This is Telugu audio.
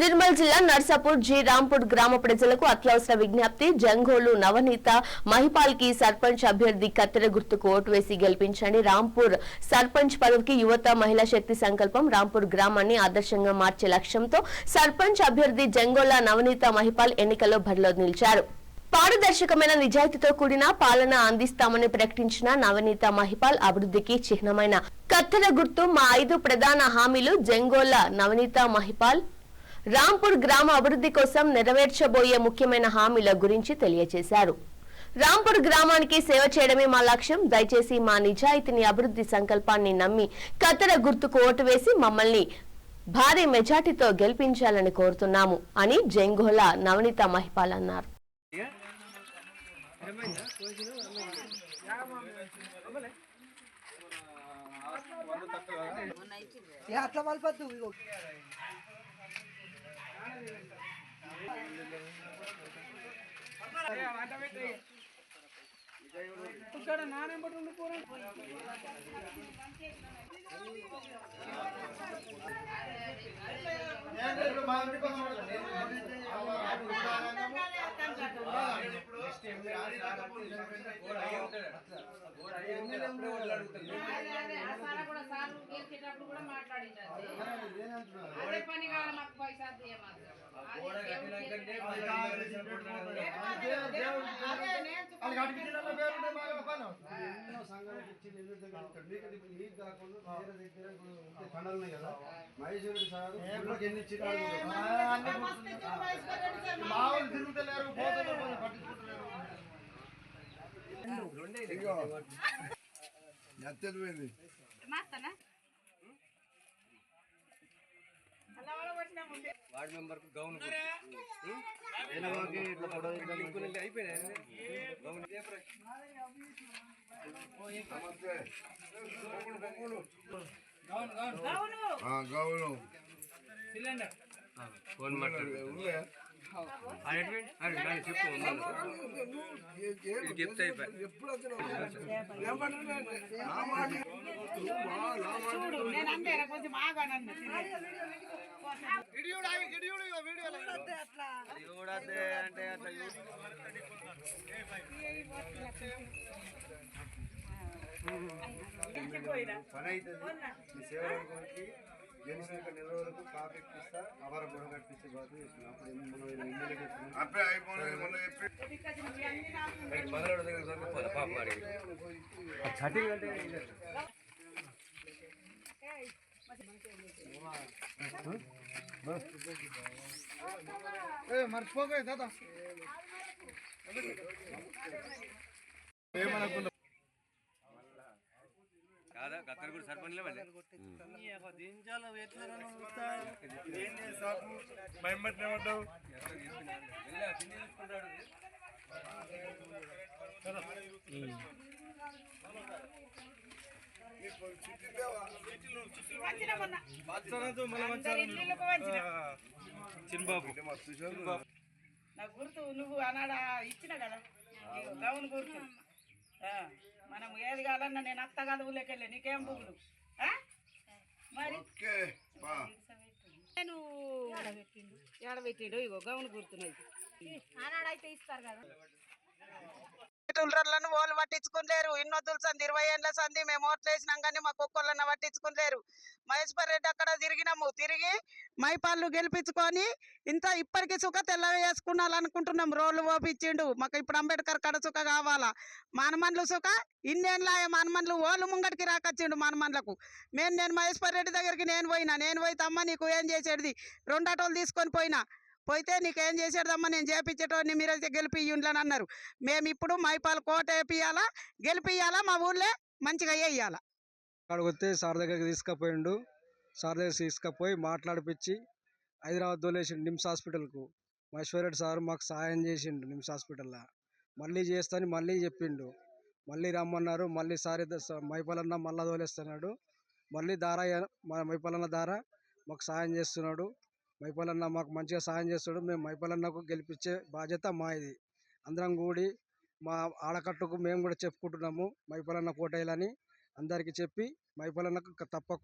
నిర్మల్ జిల్లా నర్సాపూర్ జి రాంపూర్ గ్రామ ప్రజలకు అత్యవసర విజ్ఞప్తి. జంగోలు నవనీత మహిపాల్కి సర్పంచ్ అభ్యర్థి కత్తెర గుర్తుకు ఓటు వేసి గెలిపించండి. రాంపూర్ సర్పంచ్ పదవికి యువత మహిళా శక్తి సంకల్పం రాంపూర్ గ్రామాన్ని ఆదర్శంగా మార్చే లక్ష్యంతో సర్పంచ్ అభ్యర్థి జంగోల నవనీత మహిపాల్ ఎన్నికల్లో బరిలో నిలిచారు. పారదర్శకమైన నిజాయితీతో కూడిన పాలన అందిస్తామని ప్రకటించిన నవనీత మహిపాల్ అభివృద్ధికి చిహ్నమైన కత్తెర గుర్తు మా ఐదు ప్రధాన హామీలు జంగోల నవనీత మహిపాల్ రాంపూర్ గ్రామ అభివృద్ధి కోసం నెరవేర్చబోయే ముఖ్యమైన హామీల గురించి తెలియజేశారు రాంపూర్ గ్రామానికి సేవ చేయడమే మా లక్ష్యం. దయచేసి మా నిజాయితీని అభివృద్ధి సంకల్పాన్ని నమ్మి కత్తెర గుర్తుకు ఓటు వేసి మమ్మల్ని భారీ మెజార్టీతో గెలిపించాలని కోరుతున్నాము అని జంగోల నవనీత మహిపాల్ అన్నారు. ఇక్కడ అట్లా మలపద్దు ఇగో సార్ కూడా సార్ కూడా మాట్లాడించారు అదే పని కావాలి మాకు పైసా మహేశ్వరుడు సార్ ఎన్ని ఇచ్చినా ఇగో ఎత్తది పోయింది. వార్డ్ మెంబర్కు గౌన్ గౌను. ఫోన్ మాట్లాడు. చెప్తే అంటే అట్లా పని అవుతుంది సేవ గురించి గెలిచినాక నెల వరకు అవార కట్టించే అప్పుడు మనం ఎమ్మెల్యే చేస్తున్నాం అప్పుడే అయిపోయింది మొన్న చెప్పి మగవాడు దగ్గర దొరకపోలే పాప వాడికి చటింగ్ అంటే ఇదే. మర్చిపోగా దాదా కాదా సర్పంచ్లే మళ్ళీ చిన్నబాబు నా గుర్తు నువ్వు అన్నాడా ఇచ్చిన కదా గౌన్ గుర్తు మనం ఏది కావాలన్నా నేను అత్త కాదు ఊళ్ళకెళ్ళి నీకేం పువ్వులు ఆ? మరి? నేను ఏడబెట్టిండు. ఇగో గౌన్ గుర్తున్నాయి ఆనాడైతే ఇస్తారు కదా. టులర్లను వాళ్ళు పట్టించుకునిలేరు ఇన్నొద్దులు సంది ఇరవై ఏళ్ళ సంది మేము ఓట్లు వేసినాం కానీ మా కుక్కలను పట్టించుకునిలేరు మహేశ్వర్ రెడ్డి అక్కడ తిరిగినాము. తిరిగి మైపాళ్ళు గెలిపించుకొని ఇంత ఇప్పటికి సుఖ తెల్ల వేసుకున్నాలనుకుంటున్నాం రోడ్లు ఓపించిండు. మాకు ఇప్పుడు అంబేద్కర్ కడ సుఖ కావాలా? మానమన్లు సుఖ? ఇన్నేళ్ళ మానమన్లు? ఓళ్ళు ముంగటికి రాకొచ్చిండు మానమన్లకు. మేము నేను మహేశ్వర్ రెడ్డి దగ్గరికి నేను పోయినా. నేను పోయి తమ్మ నీకు ఏం చేసేది రెండాటోలు తీసుకొని పోయినా. పోతే నీకేం చేసేదమ్మా నేను చేపించేటోని మీరైతే గెలిపియ్యుండ్లని అన్నారు. మేము ఇప్పుడు మైపాల్ కోట వేపియాలా గెలిపియాలా మా ఊళ్ళో మంచిగా వేయాలా అక్కడికి వస్తే సార్ దగ్గరికి తీసుకుపోయిండు. సార్ దగ్గర తీసుకుపోయి మాట్లాడిపించి హైదరాబాద్ తోలేసిండు నిమ్స్ హాస్పిటల్కు. మహేశ్వరరెడ్డి సార్ మాకు సహాయం చేసిండు నిమ్స్ హాస్పిటల్లో. మళ్ళీ చేస్తాను మళ్ళీ చెప్పిండు. మళ్ళీ రమ్మన్నారు మళ్ళీ సార్ మైపాలన్న మళ్ళా తోలేస్తున్నాడు. మళ్ళీ దారా మా మైపాలన్న దారా మాకు సహాయం చేస్తున్నాడు. మైపాలన్న మాకు మంచిగా సహాయం చేస్తాడు. మేము మైపాలన్నకు గెలిపించే బాధ్యత మా ఇది అందరం కూడి మా ఆడకట్టుకు మేము కూడా చెప్పుకుంటున్నాము మైపాలన్న కోటయ్యలని అందరికీ చెప్పి మైపాలన్నకు తప్పకుండా